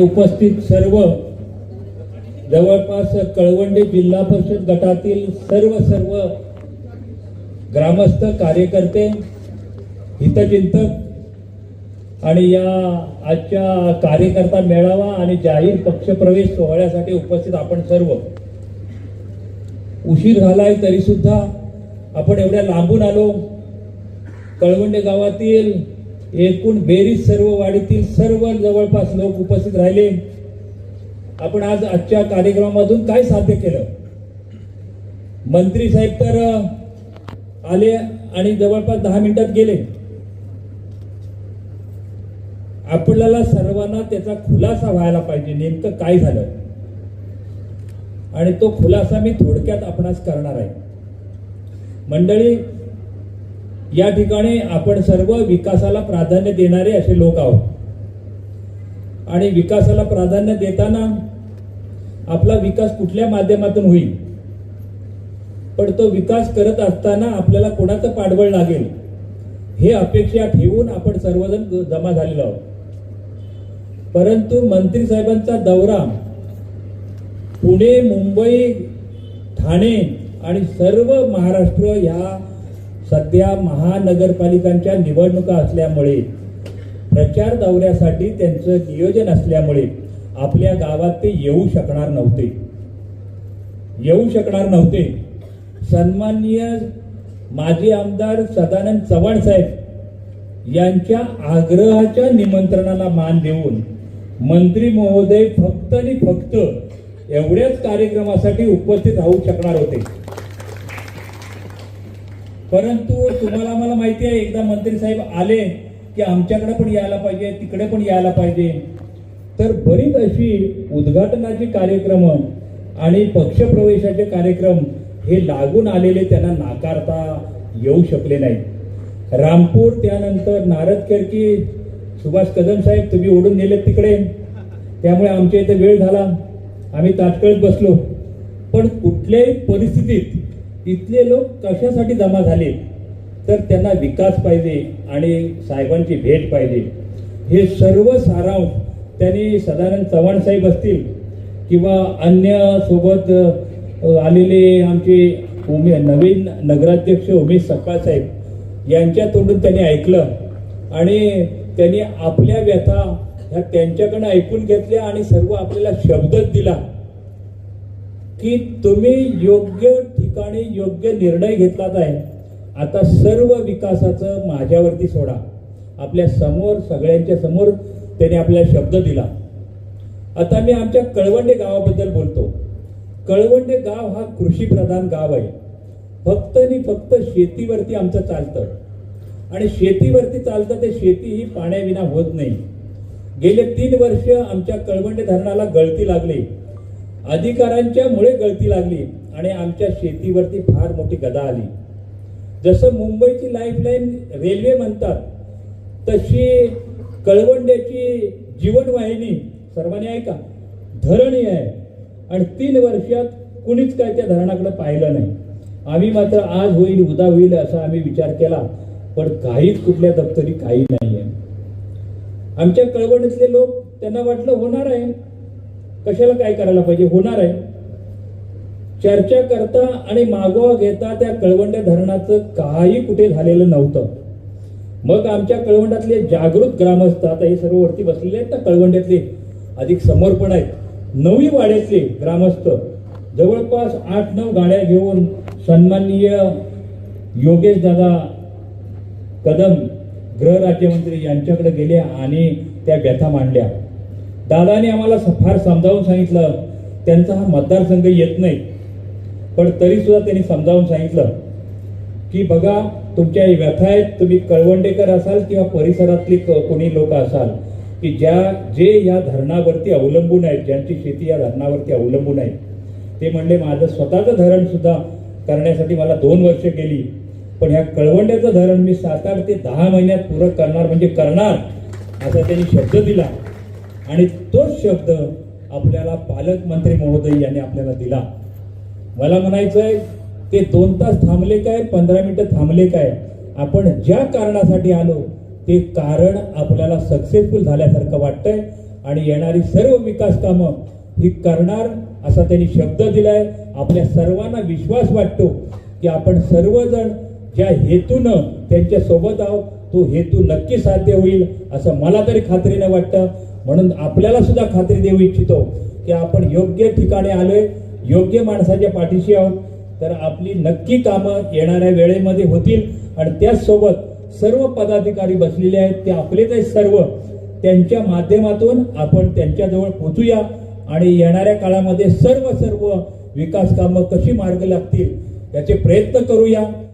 उपस्थित सर्व जवळपास कळवंडे जिल्हा परिषद गटातील सर्व सर्व ग्रामस्थ कार्यकर्ते हितचिंतक आणि या आजच्या कार्यकर्ता मेळावा आणि जाहीर पक्षप्रवेश सोहळ्यासाठी उपस्थित आपण सर्व. उशीर झालाय तरी सुद्धा आपण एवढ्या लांबून आलो. कळवंडे गावातील एकूण बेरीज सर्व वाडीतील सर्व जवळपास लोक उपस्थित राहिले. आपण आज आजच्या कार्यक्रमामधून काय साध्य केलं? मंत्री साहेब तर आले आणि जवळपास दहा मिनिटात गेले. आपल्याला सर्वांना त्याचा खुलासा व्हायला पाहिजे. नेमकं काय झालं? आणि तो खुलासा मी थोडक्यात आपणास करणार आहे. मंडळी या ठिकाणी आपण सर्व विकासाला प्राधान्य देणारे असे लोक आहोत. आणि विकासाला प्राधान्य देताना आपला विकास कुठल्या माध्यमातून होईल? पण तो विकास करत असताना आपल्याला कोणाचं पाठबळ लागेल? हे अपेक्षा ठेवून आपण सर्वजण जमा झालेलो आहोत. परंतु मंत्री साहेबांचा दौरा पुणे मुंबई ठाणे आणि सर्व महाराष्ट्र ह्या सध्या महानगरपालिकांच्या निवडणुका असल्यामुळे प्रचार दौऱ्यासाठी त्यांचं नियोजन असल्यामुळे आपल्या गावात ते येऊ शकणार नव्हते. येऊ शकणार नव्हते. सन्माननीय माजी आमदार सदानंद चव्हाण साहेब यांच्या आग्रहाच्या निमंत्रणाला मान देऊन मंत्री महोदय फक्त आणि फक्त एवढ्याच कार्यक्रमासाठी उपस्थित राहू शकणार होते. परंतु तुम्हाला मला माहिती आहे एकदा मंत्री साहेब आले की आमच्याकडे पण यायला पाहिजे तिकडे पण यायला पाहिजे. तर बरीच अशी उद्घाटनाची कार्यक्रम आणि पक्षप्रवेशाचे कार्यक्रम हे लागून आलेले त्यांना नाकारता येऊ शकले नाही रामपूर त्यानंतर नारद केरकी सुभाष कदम साहेब तुम्ही ओढून नेलेत तिकडे. त्यामुळे आमच्या इथे वेळ झाला. आम्ही तात्काळत बसलो. पण कुठल्याही परिस्थितीत इथले लोक कशासाठी जमा झाले? तर त्यांना विकास पाहिजे आणि साहेबांची भेट पाहिजे. हे सर्व सारांश त्यांनी सदानंद चव्हाण साहेब असतील किंवा अन्य सोबत आलेले आमचे उमे नवीन नगराध्यक्ष उमेश सकाळ साहेब यांच्या तोंडून त्यांनी ऐकलं. आणि त्यांनी आपल्या व्यथा ह्या त्यांच्याकडनं ऐकून घेतल्या आणि सर्व आपल्याला शब्दच दिला. की तुम्ही योग्य ठिकाणी योग्य निर्णय घेतलाच आहे. आता सर्व विकासाचं माझ्यावरती सोडा. आपल्यासमोर सगळ्यांच्या समोर त्याने आपल्याला शब्द दिला. आता मी आमच्या कळवंडे गावाबद्दल बोलतो. कळवंडे गाव हा कृषी प्रधान गाव आहे. फक्त आणि फक्त शेतीवरती आमचं चालतं. आणि शेतीवरती चालतं ते शेती ही पाण्याविना होत नाही. गेले तीन वर्ष आमच्या कळवंडे धरणाला गळती लागली. अधिकाऱ्यांच्या मुळे गळती लागली आणि आमच्या शेतीवरती फार मोठी गदा आली. जसं मुंबईची लाईफलाईन रेल्वे म्हणतात तशी कळवंड्याची जीवनवाहिनी सर्वांनी ऐका धरणी आहे. आणि तीन वर्षात कुणीच काय त्या धरणाकडे पाहिलं नाही. आम्ही मात्र आज होईल उद्या होईल असा आम्ही विचार केला पण काहीच कुठल्या दप्तरी काही नाही आहे आमच्या कळवणीतले लोक त्यांना वाटलं होणार आहे. कशाला काय करायला पाहिजे? होणार आहे. चर्चा करता आणि मागोवा घेता त्या कळवंड धरणाचं काही कुठे झालेलं नव्हतं. मग आमच्या कळवंडातले जागृत ग्रामस्थ आता हे सर्व वरती बसलेले आहेत ना कळवंड्यातले अधिक समर्पण आहेत. नवी वाड्यातले ग्रामस्थ जवळपास आठ नऊ गाड्या घेऊन सन्माननीय योगेश दादा कदम गृहराज्यमंत्री यांच्याकडे गेले आणि त्या व्यथा मांडल्या. दादाने आम्हाला स- फार समजावून सांगितलं. त्यांचा हा मतदारसंघ येत नाही. पण तरीसुद्धा त्यांनी समजावून सांगितलं की बघा तुमच्या व्यथा आहेत तुम्ही कळवंडेकर असाल किंवा परिसरातली क- कोणी लोक असाल की ज्या जे या धरणावरती अवलंबून आहेत ज्यांची शेती या धरणावरती अवलंबून आहे ते म्हणले माझं स्वतःचं धरणसुद्धा करण्यासाठी मला दोन वर्ष गेली. पण ह्या कळवंड्याचं धरण मी सात आठ ते दहा महिन्यात पूरक करणार म्हणजे करणार असा त्यांनी शब्द दिला. आणि तोच शब्द आपल्याला पालकमंत्री महोदय यांनी आपल्याला दिला. मला म्हणायचंय ते दोन तास थांबले काय पंधरा मिनिटं थांबले काय? आपण ज्या कारणासाठी आलो ते कारण आपल्याला सक्सेसफुल झाल्यासारखं वाटतंय आणि येणारी सर्व विकास कामं ही करणार असा त्यांनी शब्द दिलाय. आपल्या सर्वांना विश्वास वाटतो की आपण सर्वजण ज्या हेतूनं त्यांच्यासोबत आहोत तो हेतू नक्की साध्य होईल असं मला तरी खात्रीनं वाटतं. म्हणून आपल्याला सुद्धा खात्री देऊ इच्छितो की आपण योग्य ठिकाणी आलोय योग्य माणसाच्या पाठीशी आहोत. तर आपली नक्की कामं येणाऱ्या वेळेमध्ये होतील. आणि त्याचसोबत सर्व पदाधिकारी बसलेले आहेत ते आपलेच आहेत सर्व. त्यांच्या माध्यमातून आपण त्यांच्याजवळ पोचूया. आणि येणाऱ्या काळामध्ये सर्व सर्व विकास कामं कशी मार्ग लागतील याचे प्रयत्न करूया.